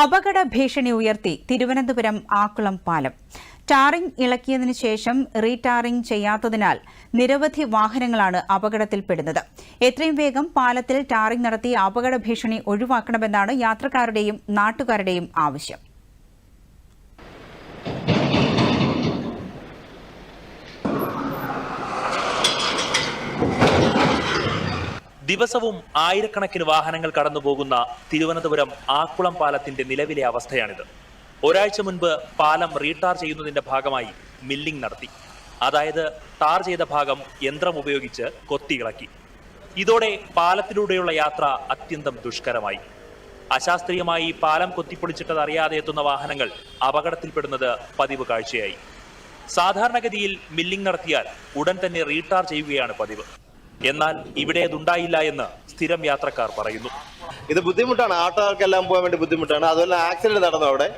അപകട ഭീഷണി ഉയർത്തി തിരുവനന്തപുരം ആക്കുളം പാലം. ടാറിംഗ് ഇളക്കിയതിനു ശേഷം റീടാറിംഗ് ചെയ്യാത്തതിനാൽ നിരവധി വാഹനങ്ങളാണ് അപകടത്തിൽപ്പെടുന്നത്. എത്രയും വേഗം പാലത്തിൽ ടാറിംഗ് നടത്തി അപകട ഭീഷണി ഒഴിവാക്കണമെന്നാണ് യാത്രക്കാരുടെയും നാട്ടുകാരുടെയും ആവശ്യം. ദിവസവും ആയിരക്കണക്കിന് വാഹനങ്ങൾ കടന്നുപോകുന്ന തിരുവനന്തപുരം ആക്കുളം പാലത്തിന്റെ നിലവിലെ അവസ്ഥയാണിത്. ഒരാഴ്ച മുൻപ് പാലം റീടാർ ചെയ്യുന്നതിന്റെ ഭാഗമായി മില്ലിംഗ് നടത്തി. അതായത് ടാർ ചെയ്ത ഭാഗം യന്ത്രം ഉപയോഗിച്ച് കൊത്തിയിളക്കി ഇതോടെ പാലത്തിലൂടെയുള്ള യാത്ര അത്യന്തം ദുഷ്കരമായി. അശാസ്ത്രീയമായി പാലം കൊത്തിപ്പൊളിച്ചിട്ടത് അറിയാതെ എത്തുന്ന വാഹനങ്ങൾ അപകടത്തിൽപ്പെടുന്നത് പതിവ് കാഴ്ചയായി. സാധാരണഗതിയിൽ മില്ലിംഗ് നടത്തിയാൽ ഉടൻ തന്നെ റീടാർ ചെയ്യുകയാണ് പതിവ്. എന്നാൽ ഇവിടെ അതുണ്ടായില്ല എന്ന് സ്ഥിരം യാത്രക്കാർ പറയുന്നു. ഇത് ബുദ്ധിമുട്ടാണ്. ആട്ടോകൾക്കെല്ലാം പോകാൻ വേണ്ടി ബുദ്ധിമുട്ടാണ്. അതുപോലെ ആക്സിഡന്റ് നടന്നു അവിടെ.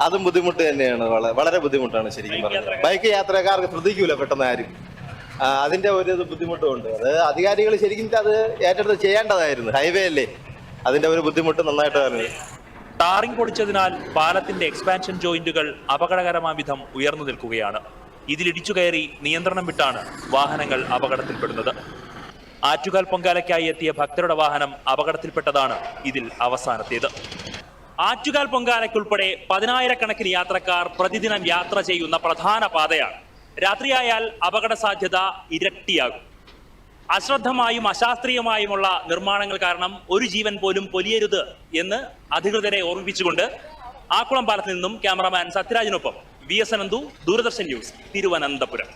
അതും ബുദ്ധിമുട്ട് തന്നെയാണ്. വളരെ ബുദ്ധിമുട്ടാണ് ശരിക്കും പറഞ്ഞത് ബൈക്ക് യാത്രക്കാർക്ക് ശ്രദ്ധിക്കൂല പെട്ടെന്ന് ആരും അതിന്റെ ഒരു ബുദ്ധിമുട്ടുമുണ്ട്. അത് അധികാരികൾ ശരിക്കും അത് ഏറ്റെടുത്ത് ചെയ്യേണ്ടതായിരുന്നു. ഹൈവേ അല്ലേ? അതിന്റെ ഒരു ബുദ്ധിമുട്ട് നന്നായിട്ട് പറഞ്ഞു ടാറിംഗ് പൊളിച്ചതിനാൽ പാലത്തിന്റെ എക്സ്പാൻഷൻ ജോയിന്റുകൾ അപകടകരമായ വിധം ഉയർന്നു നിൽക്കുകയാണ്. ഇതിലിടിച്ചു കയറി നിയന്ത്രണം വിട്ടാണ് വാഹനങ്ങൾ അപകടത്തിൽപ്പെടുന്നത്. ആറ്റുകാൽ പൊങ്കാലയ്ക്കായി എത്തിയ ഭക്തരുടെ വാഹനം അപകടത്തിൽപ്പെട്ടതാണ് ഇതിൽ അവസാനത്തേത്. ആറ്റുകാൽ പൊങ്കാലയ്ക്കുൾപ്പെടെ പതിനായിരക്കണക്കിന് യാത്രക്കാർ പ്രതിദിനം യാത്ര ചെയ്യുന്ന പ്രധാന പാതയാണ്. രാത്രിയായാൽ അപകട സാധ്യത ഇരട്ടിയാകും. അശ്രദ്ധമായും അശാസ്ത്രീയമായുമുള്ള നിർമ്മാണങ്ങൾ കാരണം ഒരു ജീവൻ പോലും പൊലിയരുത് എന്ന് അധികൃതരെ ഓർമ്മിപ്പിച്ചുകൊണ്ട് ആക്കുളം പാലത്തിൽ നിന്നും cameraman സത്യരാജിനൊപ്പം V S Ananthu Doordarshan news Thiruvananthapuram.